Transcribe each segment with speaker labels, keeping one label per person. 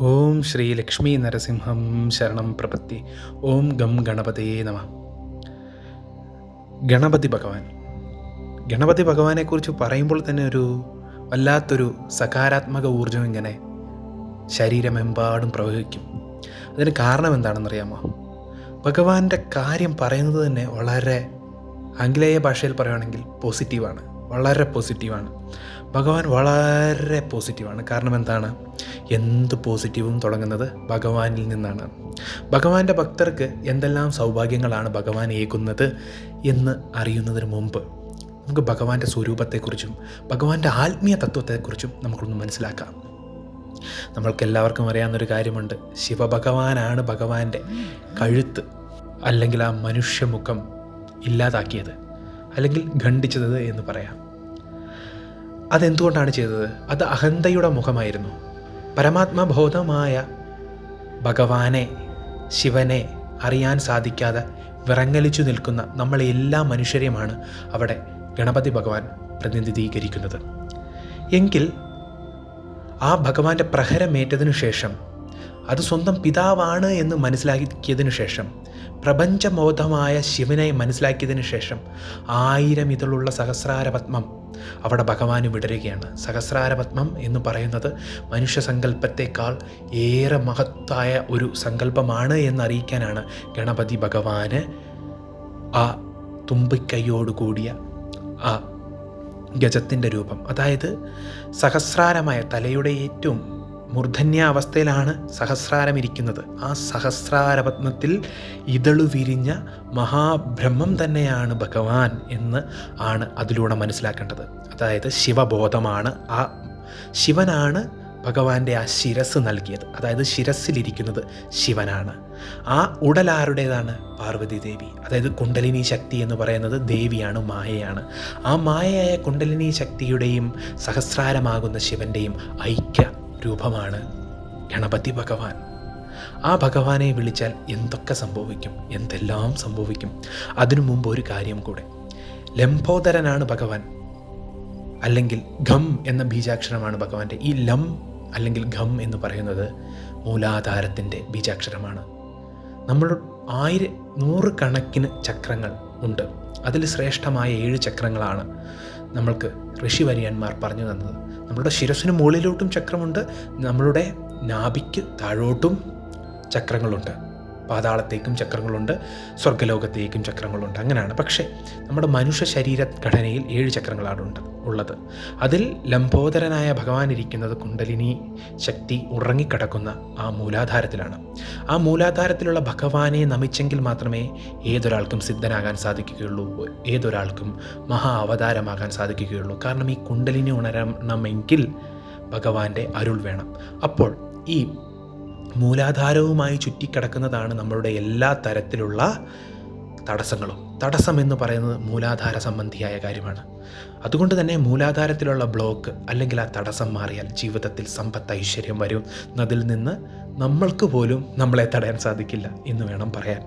Speaker 1: ഓം ശ്രീ ലക്ഷ്മി നരസിംഹം ശരണം പ്രപത്തി. ഓം ഗം ഗണപതയേ നമ. ഗണപതി ഭഗവാൻ. ഗണപതി ഭഗവാനെക്കുറിച്ച് പറയുമ്പോൾ തന്നെ ഒരു വല്ലാത്തൊരു സകാരാത്മക ഊർജം ഇങ്ങനെ ശരീരമെമ്പാടും പ്രവഹിക്കും. അതിന് കാരണം എന്താണെന്നറിയാമോ? ഭഗവാന്റെ കാര്യം പറയുന്നത് തന്നെ വളരെ ആംഗ്ലേയ ഭാഷയിൽ പറയുകയാണെങ്കിൽ പോസിറ്റീവാണ്. വളരെ പോസിറ്റീവാണ് ഭഗവാൻ വളരെ പോസിറ്റീവാണ് കാരണം എന്താണ്? എന്ത് പോസിറ്റീവും തുടങ്ങുന്നത് ഭഗവാനിൽ നിന്നാണ്. ഭഗവാന്റെ ഭക്തർക്ക് എന്തെല്ലാം സൗഭാഗ്യങ്ങളാണ് ഭഗവാൻ ഏകുന്നത് എന്ന് അറിയുന്നതിന് മുമ്പ് നമുക്ക് ഭഗവാന്റെ സ്വരൂപത്തെക്കുറിച്ചും ഭഗവാന്റെ ആത്മീയ തത്വത്തെക്കുറിച്ചും നമുക്കൊന്ന് മനസ്സിലാക്കാം. നമ്മൾക്ക് എല്ലാവർക്കും അറിയാവുന്നൊരു കാര്യമുണ്ട്. ശിവഭഗവാനാണ് ഭഗവാന്റെ കഴുത്ത് അല്ലെങ്കിൽ ആ മനുഷ്യമുഖം ഇല്ലാതാക്കിയത്. അല്ലെങ്കിൽ ഖണ്ഡിച്ചത് എന്ന് പറയാം. അതെന്തുകൊണ്ടാണ് ചെയ്തത്? അത് അഹന്തയുടെ മുഖമായിരുന്നു. പരമാത്മബോധമായ ഭഗവാനെ ശിവനെ അറിയാൻ സാധിക്കാതെ വിറങ്ങലിച്ചു നിൽക്കുന്ന നമ്മളെ എല്ലാ മനുഷ്യരെയുമാണ് അവിടെ ഗണപതി ഭഗവാൻ പ്രതിനിധീകരിക്കുന്നത്. എങ്കിൽ ആ ഭഗവാന്റെ പ്രഹരമേറ്റതിനു ശേഷം അത് സ്വന്തം പിതാവാണ് എന്ന് മനസ്സിലാക്കിയതിനു ശേഷം പ്രപഞ്ചബോധമായ ശിവനെ മനസ്സിലാക്കിയതിനു ശേഷം ആയിരം ഇതിലുള്ള സഹസ്രാരപത്മം അവിടെ ഭഗവാന് വിടരുകയാണ്. സഹസ്രാരപത്മം എന്ന് പറയുന്നത് മനുഷ്യ സങ്കല്പത്തെക്കാൾ ഏറെ മഹത്തായ ഒരു സങ്കല്പമാണ് എന്നറിയിക്കാനാണ് ഗണപതി ഭഗവാന് ആ തുമ്പിക്കൈയോടുകൂടിയ ആ ഗജത്തിന്റെ രൂപം. അതായത് സഹസ്രാരമായ തലയുടെ ഏറ്റവും മൂർധന്യ അവസ്ഥയിലാണ് സഹസ്രാരം ഇരിക്കുന്നത് ആ സഹസ്രാരപത്മത്തിൽ ഇതളു വിരിഞ്ഞ മഹാബ്രഹ്മം തന്നെയാണ് ഭഗവാൻ എന്ന് ആണ് അതിലൂടെ മനസ്സിലാക്കേണ്ടത്. അതായത് ശിവബോധമാണ് ആ ശിവനാണ് ഭഗവാന്റെ ആ ശിരസ് നൽകിയത്. അതായത് ശിരസിലിരിക്കുന്നത് ശിവനാണ്. ആ ഉടലാരുടേതാണ്? പാർവതി ദേവി അതായത് കുണ്ടലിനി ശക്തി എന്ന് പറയുന്നത് ദേവിയാണ് മായയാണ്. ആ മായയായ കുണ്ടലിനി ശക്തിയുടെയും സഹസ്രാരമാകുന്ന ശിവന്റെയും ഐക്യ രൂപമാണ് ഗണപതി ഭഗവാൻ. ആ ഭഗവാനെ വിളിച്ചാൽ എന്തൊക്കെ സംഭവിക്കും എന്തെല്ലാം സംഭവിക്കും അതിനു മുമ്പ് ഒരു കാര്യം കൂടെ. ലംബോദരനാണ് ഭഗവാൻ. അല്ലെങ്കിൽ ഖം എന്ന ബീജാക്ഷരമാണ് ഭഗവാന്റെ. ഈ ലം അല്ലെങ്കിൽ ഖം എന്ന് പറയുന്നത് മൂലാധാരത്തിന്റെ ബീജാക്ഷരമാണ്. നമ്മൾ ആയിര നൂറ് കണക്കിന് ചക്രങ്ങൾ ഉണ്ട്. അതിൽ ശ്രേഷ്ഠമായ ഏഴ് ചക്രങ്ങളാണ് നമ്മൾക്ക് ഋഷിവര്യന്മാർ പറഞ്ഞു തന്നത്. നമ്മളുടെ ശിരസിന് മുകളിലോട്ടും ചക്രമുണ്ട്. നമ്മളുടെ നാഭിക്ക് താഴോട്ടും ചക്രങ്ങളുണ്ട്. പാതാളത്തേക്കും ചക്രങ്ങളുണ്ട് സ്വർഗലോകത്തേക്കും ചക്രങ്ങളുണ്ട്. അങ്ങനെയാണ്. പക്ഷേ നമ്മുടെ മനുഷ്യ ശരീര ഘടനയിൽ ഏഴ് ചക്രങ്ങളാണ് ഉണ്ട് ഉള്ളത്. അതിൽ ലംബോദരനായ ഭഗവാൻ ഇരിക്കുന്നത് കുണ്ടലിനി ശക്തി ഉറങ്ങിക്കിടക്കുന്ന ആ മൂലാധാരത്തിലാണ്. ആ മൂലാധാരത്തിലുള്ള ഭഗവാനെ നമിച്ചെങ്കിൽ മാത്രമേ ഏതൊരാൾക്കും സിദ്ധനാകാൻ സാധിക്കുകയുള്ളൂ ഏതൊരാൾക്കും മഹാ അവതാരമാകാൻ സാധിക്കുകയുള്ളൂ. കാരണം ഈ കുണ്ടലിനി ഉണരണമെങ്കിൽ ഭഗവാന്റെ അരുൾ വേണം. അപ്പോൾ ഈ മൂലാധാരവുമായി ചുറ്റിക്കിടക്കുന്നതാണ് നമ്മളുടെ എല്ലാ തരത്തിലുള്ള തടസ്സങ്ങളും. തടസ്സം എന്ന് പറയുന്നത് മൂലാധാര സംബന്ധിയായ കാര്യമാണ്. അതുകൊണ്ട് തന്നെ മൂലാധാരത്തിലുള്ള ബ്ലോക്ക് അല്ലെങ്കിൽ ആ തടസ്സം മാറിയാൽ ജീവിതത്തിൽ സമ്പത്ത് ഐശ്വര്യം വരും. എന്നതിൽ നിന്ന് നമ്മൾക്ക് പോലും നമ്മളെ തടയാൻ സാധിക്കില്ല എന്ന് വേണം പറയാൻ.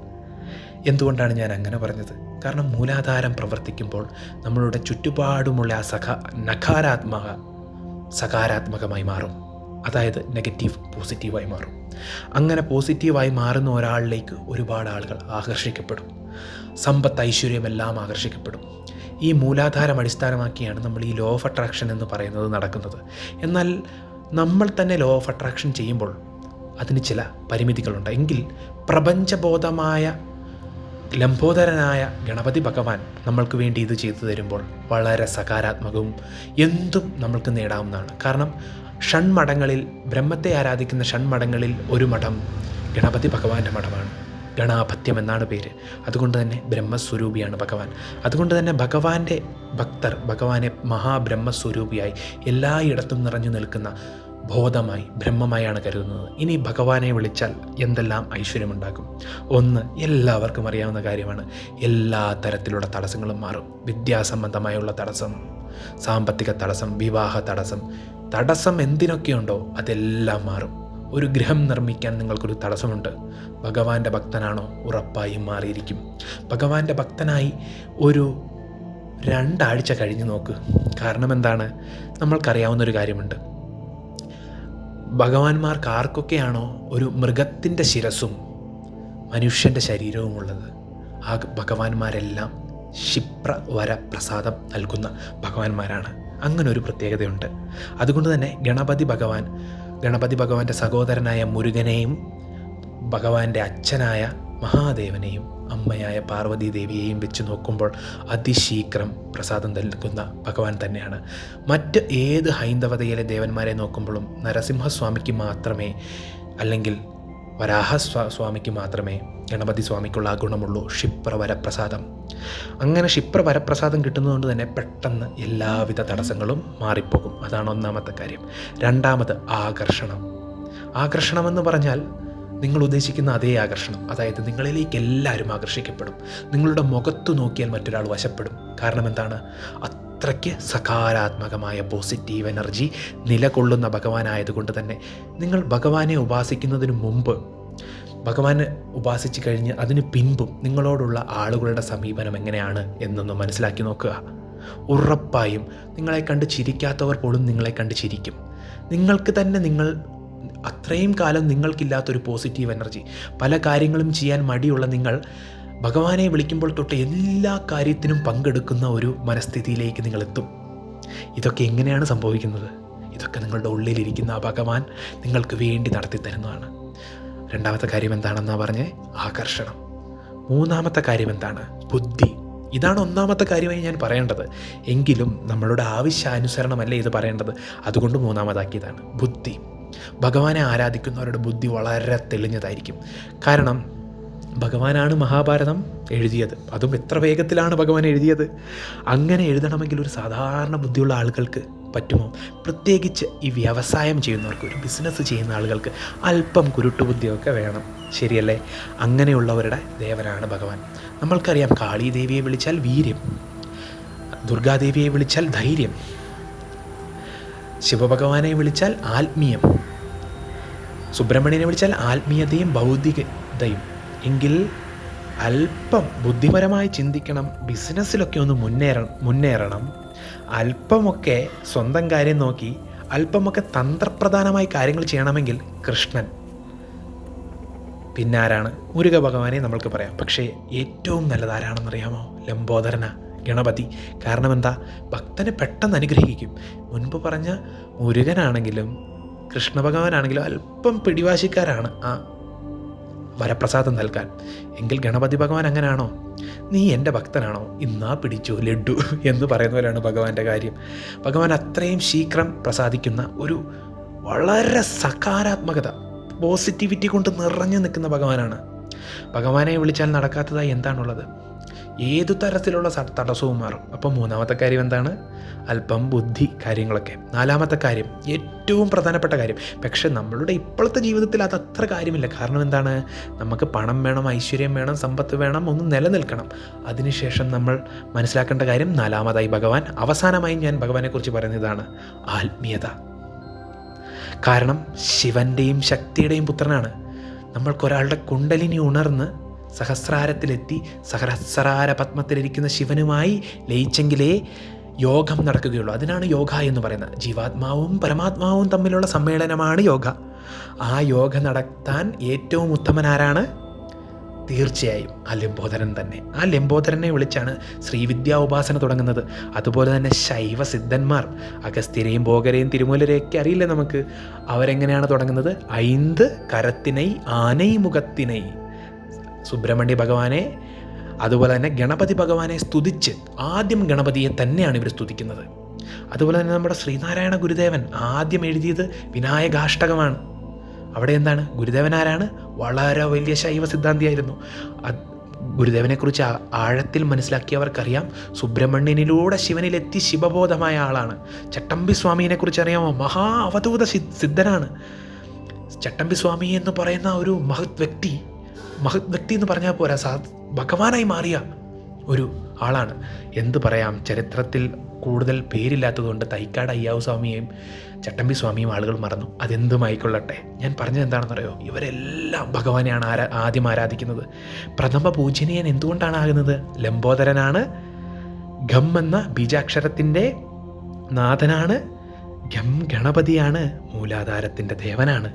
Speaker 1: എന്തുകൊണ്ടാണ് ഞാൻ അങ്ങനെ പറഞ്ഞത്? കാരണം മൂലാധാരം പ്രവർത്തിക്കുമ്പോൾ നമ്മളുടെ ചുറ്റുപാടുമുള്ള ആ സഖ നഖാരാത്മക സകാരാത്മകമായി മാറും. അതായത് നെഗറ്റീവ് പോസിറ്റീവായി മാറും. അങ്ങനെ പോസിറ്റീവായി മാറുന്ന ഒരാളിലേക്ക് ഒരുപാട് ആളുകൾ ആകർഷിക്കപ്പെടും. സമ്പത്ത് ഐശ്വര്യമെല്ലാം ആകർഷിക്കപ്പെടും. ഈ മൂലാധാരം അടിസ്ഥാനമാക്കിയാണ് നമ്മൾ ഈ ലോ ഓഫ് അട്രാക്ഷൻ എന്ന് പറയുന്നത് നടക്കുന്നത്. എന്നാൽ നമ്മൾ തന്നെ ലോ ഓഫ് അട്രാക്ഷൻ ചെയ്യുമ്പോൾ അതിന് ചില പരിമിതികളുണ്ട്. എങ്കിൽ പ്രപഞ്ചബോധമായ ലംബോദരനായ ഗണപതി ഭഗവാൻ നമ്മൾക്ക് വേണ്ടി ഇത് ചെയ്തു തരുമ്പോൾ വളരെ സകാരാത്മകവും എന്തും നമ്മൾക്ക് നേടാവുന്നതാണ്. കാരണം ഷൺമഠങ്ങളിൽ ബ്രഹ്മത്തെ ആരാധിക്കുന്ന ഷൺമഠങ്ങളിൽ ഒരു മഠം ഗണപതി ഭഗവാന്റെ മഠമാണ്. ഗണാപത്യം എന്നാണ് പേര്. അതുകൊണ്ട് തന്നെ ബ്രഹ്മസ്വരൂപിയാണ് ഭഗവാൻ. അതുകൊണ്ട് തന്നെ ഭഗവാന്റെ ഭക്തർ ഭഗവാനെ മഹാബ്രഹ്മസ്വരൂപിയായി എല്ലായിടത്തും നിറഞ്ഞു നിൽക്കുന്ന ബോധമായി ബ്രഹ്മമായാണ് കരുതുന്നത്. ഇനി ഭഗവാനെ വിളിച്ചാൽ എന്തെല്ലാം ഐശ്വര്യമുണ്ടാക്കും ഒന്ന് എല്ലാവർക്കും അറിയാവുന്ന കാര്യമാണ്. എല്ലാ തരത്തിലുള്ള തടസ്സങ്ങളും മാറും. വിദ്യാസംബന്ധമായുള്ള തടസ്സം സാമ്പത്തിക തടസ്സം വിവാഹ തടസ്സം. തടസ്സം എന്തിനൊക്കെയുണ്ടോ അതെല്ലാം മാറും. ഒരു ഗൃഹം നിർമ്മിക്കാൻ നിങ്ങൾക്കൊരു തടസ്സമുണ്ട്. ഭഗവാന്റെ ഭക്തനാണോ? ഉറപ്പായും മാറിയിരിക്കും. ഭഗവാന്റെ ഭക്തനായി ഒരു രണ്ടാഴ്ച കഴിഞ്ഞ് നോക്ക്. കാരണം എന്താണ്? നമ്മൾക്കറിയാവുന്നൊരു കാര്യമുണ്ട്. ഭഗവാന്മാർക്ക് ആർക്കൊക്കെയാണോ ഒരു മൃഗത്തിന്റെ ശിരസും മനുഷ്യന്റെ ശരീരവും ഉള്ളത് ആ ഭഗവാന്മാരെല്ലാം ക്ഷിപ്ര വര പ്രസാദം നൽകുന്ന ഭഗവാന്മാരാണ്. അങ്ങനെ ഒരു പ്രത്യേകതയുണ്ട്. അതുകൊണ്ട് തന്നെ ഗണപതി ഭഗവാൻ ഗണപതി ഭഗവാന്റെ സഹോദരനായ മുരുകനെയും ഭഗവാന്റെ അച്ഛനായ മഹാദേവനെയും അമ്മയായ പാർവതി ദേവിയെയും വെച്ച് നോക്കുമ്പോൾ അതിശീഘ്രം പ്രസാദം നൽകുന്ന ഭഗവാൻ തന്നെയാണ്. മറ്റ് ഏത് ഹൈന്ദവതയിലെ ദേവന്മാരെ നോക്കുമ്പോഴും നരസിംഹസ്വാമിക്ക് മാത്രമേ അല്ലെങ്കിൽ വരാഹ സ്വാ സ്വാമിക്ക് മാത്രമേ ഗണപതി സ്വാമിക്കുള്ള ആ ഗുണമുള്ളൂ ക്ഷിപ്രവരപ്രസാദം. അങ്ങനെ ക്ഷിപ്രവരപ്രസാദം കിട്ടുന്നതുകൊണ്ട് തന്നെ പെട്ടെന്ന് എല്ലാവിധ തടസ്സങ്ങളും മാറിപ്പോകും. അതാണ് ഒന്നാമത്തെ കാര്യം. രണ്ടാമത് ആകർഷണം. ആകർഷണമെന്ന് പറഞ്ഞാൽ നിങ്ങൾ ഉദ്ദേശിക്കുന്ന അതേ ആകർഷണം. അതായത് നിങ്ങളിലേക്ക് എല്ലാവരും ആകർഷിക്കപ്പെടും. നിങ്ങളുടെ മുഖത്ത് നോക്കിയാൽ മറ്റൊരാൾ വശപ്പെടും. കാരണം എന്താണ്? അത്രയ്ക്ക് സകാരാത്മകമായ പോസിറ്റീവ് എനർജി നിലകൊള്ളുന്ന ഭഗവാനായതുകൊണ്ട് തന്നെ നിങ്ങൾ ഭഗവാനെ ഉപാസിക്കുന്നതിന് മുമ്പ് ഭഗവാനെ ഉപാസിച്ച് കഴിഞ്ഞ് അതിന് പിൻപും നിങ്ങളോടുള്ള ആളുകളുടെ സമീപനം എങ്ങനെയാണ് എന്നൊന്ന് മനസ്സിലാക്കി നോക്കുക. ഉറപ്പായും നിങ്ങളെ കണ്ട് ചിരിക്കാത്തവർ പോലും നിങ്ങളെ കണ്ട് ചിരിക്കും. നിങ്ങൾക്ക് തന്നെ നിങ്ങൾ അത്രയും കാലം നിങ്ങൾക്കില്ലാത്തൊരു പോസിറ്റീവ് എനർജി പല കാര്യങ്ങളും ചെയ്യാൻ മടിയുള്ള നിങ്ങൾ ഭഗവാനെ വിളിക്കുമ്പോൾ തൊട്ട് എല്ലാ കാര്യത്തിനും പങ്കെടുക്കുന്ന ഒരു മനസ്ഥിതിയിലേക്ക് നിങ്ങൾ എത്തും. ഇതൊക്കെ എങ്ങനെയാണ് സംഭവിക്കുന്നത്? ഇതൊക്കെ നിങ്ങളുടെ ഉള്ളിലിരിക്കുന്ന ആ ഭഗവാൻ നിങ്ങൾക്ക് വേണ്ടി നടത്തി തരുന്നതാണ്. രണ്ടാമത്തെ കാര്യം എന്താണെന്നാ പറഞ്ഞേ? ആകർഷണം. മൂന്നാമത്തെ കാര്യം എന്താണ്? ബുദ്ധി. ഇതാണ് ഒന്നാമത്തെ കാര്യമായി ഞാൻ പറയേണ്ടത്. എങ്കിലും നമ്മളുടെ ആവശ്യാനുസരണമല്ലേ ഇത് പറയേണ്ടത്? അതുകൊണ്ട് മൂന്നാമതാക്കിയതാണ്. ബുദ്ധി. ഭഗവാനെ ആരാധിക്കുന്നവരുടെ ബുദ്ധി വളരെ തെളിഞ്ഞതായിരിക്കും. കാരണം ഭഗവാനാണ് മഹാഭാരതം എഴുതിയത്. അതും എത്ര വേഗത്തിലാണ് ഭഗവാൻ എഴുതിയത്? അങ്ങനെ എഴുതണമെങ്കിൽ ഒരു സാധാരണ ബുദ്ധിയുള്ള ആളുകൾക്ക് പറ്റുമോ? പ്രത്യേകിച്ച് ഈ വ്യവസായം ചെയ്യുന്നവർക്ക് ഒരു ബിസിനസ് ചെയ്യുന്ന ആളുകൾക്ക് അല്പം കുരുട്ടുബുദ്ധിയൊക്കെ വേണം. ശരിയല്ലേ? അങ്ങനെയുള്ളവരുടെ ദേവനാണ് ഭഗവാൻ. നമ്മൾക്കറിയാം കാളീദേവിയെ വിളിച്ചാൽ വീര്യം ദുർഗാദേവിയെ വിളിച്ചാൽ ധൈര്യം ശിവഭഗവാനെ വിളിച്ചാൽ ആത്മീയം സുബ്രഹ്മണ്യനെ വിളിച്ചാൽ ആത്മീയതയും ഭൗതികതയും എങ്കിൽ അല്പം ബുദ്ധിപരമായി ചിന്തിക്കണം ബിസിനസ്സിലൊക്കെ ഒന്ന് മുന്നേറ മുന്നേറണം. അല്പമൊക്കെ സ്വന്തം കാര്യം നോക്കി അല്പമൊക്കെ തന്ത്രപ്രധാനമായി കാര്യങ്ങൾ ചെയ്യണമെങ്കിൽ കൃഷ്ണൻ. പിന്നാരാണ്? മുരുക ഭഗവാനെ നമ്മൾക്ക് പറയാം. പക്ഷേ ഏറ്റവും നല്ലത് ആരാണെന്നറിയാമോ? ലംബോദരന ഗണപതി. കാരണം എന്താ ഭക്തനെ പെട്ടെന്ന് അനുഗ്രഹിക്കും. മുൻപ് പറഞ്ഞ മുരുകനാണെങ്കിലും കൃഷ്ണ ഭഗവാനാണെങ്കിലും അല്പം പിടിവാശിക്കാരാണ് ആ വരപ്രസാദം നൽകാൻ. എങ്കിൽ ഗണപതി ഭഗവാൻ അങ്ങനെയാണോ നീ എന്റെ ഭക്തനാണോ? ഇന്നാ പിടിച്ചു ലഡു എന്ന് പറയുന്ന പോലെയാണ് ഭഗവാന്റെ കാര്യം. ഭഗവാൻ അത്രയും ശീഘ്രം പ്രസാദിക്കുന്ന ഒരു വളരെ സകാരാത്മകത പോസിറ്റിവിറ്റി കൊണ്ട് നിറഞ്ഞു നിൽക്കുന്ന ഭഗവാനാണ്. ഭഗവാനെ വിളിച്ചാൽ നടക്കാത്തതായി എന്താണുള്ളത്? ഏതു തരത്തിലുള്ള തടസ്സവും മാറും. അപ്പം മൂന്നാമത്തെ കാര്യം എന്താണ്? അല്പം ബുദ്ധി കാര്യങ്ങളൊക്കെ. നാലാമത്തെ കാര്യം ഏറ്റവും പ്രധാനപ്പെട്ട കാര്യം പക്ഷെ നമ്മളുടെ ഇപ്പോഴത്തെ ജീവിതത്തിൽ അത് അത്ര കാര്യമില്ല. കാരണം എന്താണ്? നമുക്ക് പണം വേണം ഐശ്വര്യം വേണം സമ്പത്ത് വേണം ഒന്ന് നിലനിൽക്കണം. അതിനുശേഷം നമ്മൾ മനസ്സിലാക്കേണ്ട കാര്യം നാലാമതായി ഭഗവാൻ അവസാനമായി ഞാൻ ഭഗവാനെക്കുറിച്ച് പറയുന്നതാണ് ആത്മീയത. കാരണം ശിവന്റെയും ശക്തിയുടെയും പുത്രനാണ്. നമ്മൾക്കൊരാളുടെ കുണ്ടലിനി ഉണർന്ന് സഹസ്രാരത്തിലെത്തി സഹസ്രാര പത്മത്തിലിരിക്കുന്ന ശിവനുമായി ലയിച്ചെങ്കിലേ യോഗം നടക്കുകയുള്ളൂ. അതിനാണ് യോഗ എന്ന് പറയുന്നത്. ജീവാത്മാവും പരമാത്മാവും തമ്മിലുള്ള സമ്മേളനമാണ് യോഗ. ആ യോഗ നടത്താൻ ഏറ്റവും ഉത്തമനാരാണ്? തീർച്ചയായും. ആ ലംബോദരൻ തന്നെ. ആ ലംബോദരനെ വിളിച്ചാണ് ശ്രീവിദ്യാ ഉപാസന തുടങ്ങുന്നത്. അതുപോലെ തന്നെ ശൈവ സിദ്ധന്മാർ അഗസ്ത്യരെയും ഭോഗരെയും തിരുമൂലരെയൊക്കെ അറിയില്ല നമുക്ക്? അവരെങ്ങനെയാണ് തുടങ്ങുന്നത്? ഐന്ത് കരത്തിനൈ ആനൈ മുഖത്തിനൈ. സുബ്രഹ്മണ്യ ഭഗവാനെ അതുപോലെ തന്നെ ഗണപതി ഭഗവാനെ സ്തുതിച്ച് ആദ്യം ഗണപതിയെ തന്നെയാണ് ഇവർ സ്തുതിക്കുന്നത്. അതുപോലെ തന്നെ നമ്മുടെ ശ്രീനാരായണ ഗുരുദേവൻ ആദ്യം എഴുതിയത് വിനായകാഷ്ടകമാണ്. അവിടെ എന്താണ്? ഗുരുദേവൻ ആരാണ്? വളരെ വലിയ ശൈവ സിദ്ധാന്തിയായിരുന്നു. ഗുരുദേവനെക്കുറിച്ച് ആഴത്തിൽ മനസ്സിലാക്കിയവർക്കറിയാം. സുബ്രഹ്മണ്യനിലൂടെ ശിവനിലെത്തി ശിവബോധമായ ആളാണ്. ചട്ടമ്പി സ്വാമിയെ കുറിച്ച് അറിയാമോ? മഹാ അവധൂത സിദ്ധനാണ്. ചട്ടമ്പി സ്വാമി എന്ന് പറയുന്ന ഒരു മഹത് വ്യക്തി മഹത് വ്യക്തി എന്ന് പറഞ്ഞാൽ പോരാ. സാ ഭഗവാനായി മാറിയ ഒരു ആളാണ്. എന്ത് പറയാം ചരിത്രത്തിൽ കൂടുതൽ പേരില്ലാത്തതുകൊണ്ട് തൈക്കാട് അയ്യാവ് സ്വാമിയെയും ചട്ടമ്പി സ്വാമിയും ആളുകൾ മറന്നു. അതെന്തുമായിക്കൊള്ളട്ടെ ഞാൻ പറഞ്ഞത് എന്താണെന്നറിയോ? ഇവരെല്ലാം ഭഗവാനെയാണ് ആരാ ആദ്യം ആരാധിക്കുന്നത്. പ്രഥമ പൂജനീയൻ എന്തുകൊണ്ടാണ് ആകുന്നത്? ലംബോദരനാണ് ഗം എന്ന ബീജാക്ഷരത്തിന്റെ നാഥനാണ് ഗം ഗണപതിയാണ് മൂലാധാരത്തിന്റെ ദേവനാണ്.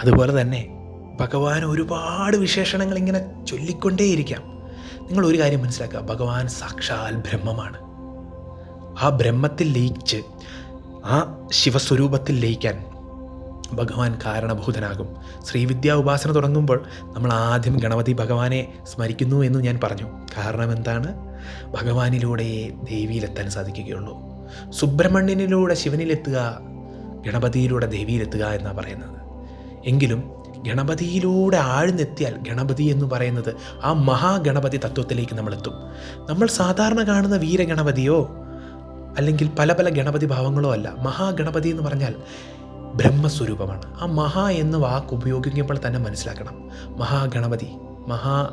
Speaker 1: അതുപോലെ തന്നെ ഭഗവാൻ ഒരുപാട് വിശേഷണങ്ങൾ ഇങ്ങനെ ചൊല്ലിക്കൊണ്ടേയിരിക്കാം. നിങ്ങൾ ഒരു കാര്യം മനസ്സിലാക്കുക. ഭഗവാൻ സാക്ഷാൽ ബ്രഹ്മമാണ്. ആ ബ്രഹ്മത്തിൽ ലയിച്ച് ആ ശിവസ്വരൂപത്തിൽ ലയിക്കാൻ ഭഗവാൻ കാരണഭൂതനാകും. ശ്രീവിദ്യാ ഉപാസന തുടങ്ങുമ്പോൾ നമ്മൾ ആദ്യം ഗണപതി ഭഗവാനെ സ്മരിക്കുന്നു എന്ന് ഞാൻ പറഞ്ഞു. കാരണം എന്താണ്? ഭഗവാനിലൂടെയേ ദേവിയിലെത്താൻ സാധിക്കുകയുള്ളൂ. സുബ്രഹ്മണ്യനിലൂടെ ശിവനിലെത്തുക ഗണപതിയിലൂടെ ദേവിയിലെത്തുക എന്നാണ് പറയുന്നത്. എങ്കിലും ഗണപതിയിലൂടെ ആഴ്ന്നെത്തിയാൽ ഗണപതി എന്ന് പറയുന്നത് ആ മഹാഗണപതി തത്വത്തിലേക്ക് നമ്മൾ എത്തും നമ്മൾ സാധാരണ കാണുന്ന വീരഗണപതിയോ അല്ലെങ്കിൽ പല പല ഗണപതി ഭാവങ്ങളോ അല്ല മഹാഗണപതി എന്ന് പറഞ്ഞാൽ ബ്രഹ്മസ്വരൂപമാണ്. ആ മഹാ എന്ന വാക്ക് ഉപയോഗിക്കുമ്പോൾ തന്നെ മനസ്സിലാക്കണം. മഹാഗണപതി മഹാ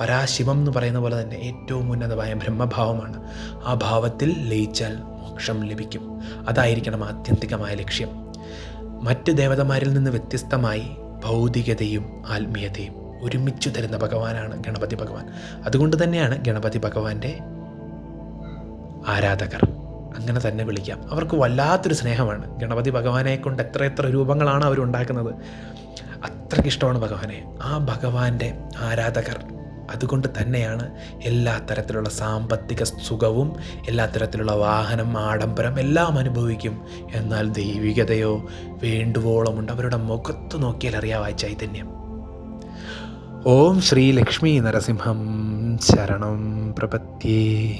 Speaker 1: പരാശിവം എന്ന് പറയുന്ന പോലെ തന്നെ ഏറ്റവും ഉന്നതമായ ബ്രഹ്മഭാവമാണ്. ആ ഭാവത്തിൽ ലയിച്ചാൽ മോക്ഷം ലഭിക്കും. അതായിരിക്കണം ആത്യന്തികമായ ലക്ഷ്യം. മറ്റ് ദേവതമാരിൽ നിന്ന് വ്യത്യസ്തമായി ഭൗതികതയും ആത്മീയതയും ഒരുമിച്ചു തരുന്ന ഭഗവാനാണ് ഗണപതി ഭഗവാൻ. അതുകൊണ്ട് തന്നെയാണ് ഗണപതി ഭഗവാന്റെ ആരാധകർ. അങ്ങനെ തന്നെ വിളിക്കാം. അവർക്ക് വല്ലാത്തൊരു സ്നേഹമാണ്. ഗണപതി ഭഗവാനെ കൊണ്ട് എത്ര എത്ര രൂപങ്ങളാണ് അവരുണ്ടാക്കുന്നത്. അത്രയ്ക്ക് ഇഷ്ടമാണ് ഭഗവാനെ. ആ ഭഗവാന്റെ ആരാധകർ അതുകൊണ്ട് തന്നെയാണ് എല്ലാ തരത്തിലുള്ള സാമ്പത്തിക സുഖവും എല്ലാ തരത്തിലുള്ള വാഹനം ആഡംബരം എല്ലാം അനുഭവിക്കും. എന്നാൽ ദൈവികതയോ വേണ്ടുവോളമുണ്ട്. അവരുടെ മുഖത്ത് നോക്കിയാൽ അറിയാവായ ചൈതന്യം. ഓം ശ്രീ ലക്ഷ്മി നരസിംഹം ശരണം പ്രപത്യേ.